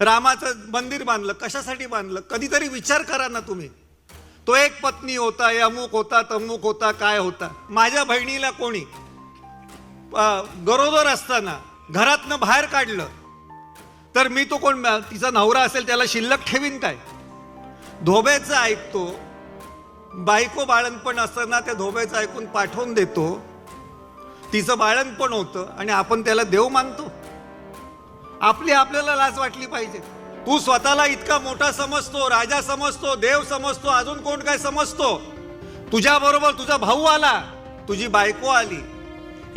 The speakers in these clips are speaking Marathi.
रामाचं मंदिर बांधलं कशासाठी बांधलं? कधीतरी विचार करा ना तुम्ही. तो एक पत्नी होता अमुक होता तमुक होता काय होता? माझ्या बहिणीला कोणी? गरोदर असताना घरातनं बाहेर काढलं. तर मी तो कोण तिचा नवरा असेल त्याला शिल्लक ठेवीन काय? धोब्याचं ऐकतो. बायको बाळणपण असताना त्या धोब्याचं ऐकून पाठवून देतो. तिचं बाळणपण होतं आणि आपण त्याला देव मानतो. आपली आपल्याला लाज वाटली पाहिजे. तू स्वतःला इतका मोठा समजतो राजा समजतो देव समजतो अजून कोण काय समजतो? तुझ्या बरोबर तुझा भाऊ आला तुझी बायको आली.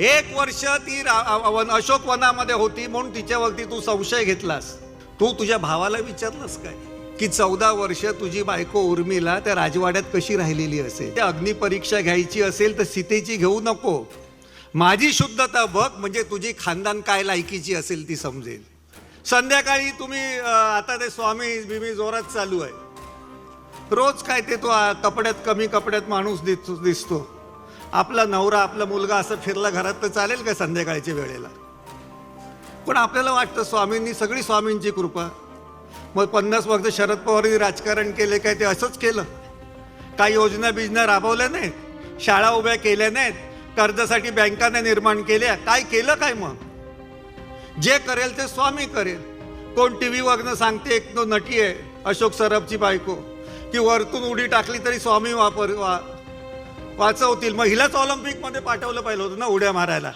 एक वर्ष ती रा- वन- अशोक वनामध्ये होती म्हणून तिच्यावरती तू संशय घेतलास. तू तुझ्या भावाला विचारलंस काय? की चौदा वर्ष तुझी बायको उर्मिला त्या राजवाड्यात कशी राहिलेली असेल? त्या अग्निपरीक्षा घ्यायची असेल तर सीतेची घेऊ नको. माझी शुद्धता बघ म्हणजे तुझी खानदान काय लायकीची असेल ती समजेल. संध्याकाळी तुम्ही आता ते स्वामी बिमी जोरात चालू आहे. रोज काय ते तो कपड्यात कमी कपड्यात माणूस दिसतो दिसतो. आपला नवरा आपला मुलगा असं फिरला घरात तर चालेल का संध्याकाळच्या वेळेला? पण आपल्याला वाटतं स्वामींनी सगळी स्वामींची कृपा. मग पन्नास वर्ष शरद पवारांनी राजकारण केले काय ते असंच केलं? काही योजना बिजना राबवल्या नाहीत? शाळा उभ्या केल्या नाहीत? कर्जासाठी बँकाने निर्माण केल्या? काय केलं काय मग? जे करेल ते स्वामी करेल. कोण टी व्हीवरनं सांगते एक तो नटी आहे अशोक सरबची बायको. की वरतून उडी टाकली तरी स्वामी वापर वा वाचवतील. मग हिलाच ऑलिम्पिकमध्ये पाठवलं पाहिलं होतं ना उड्या मारायला.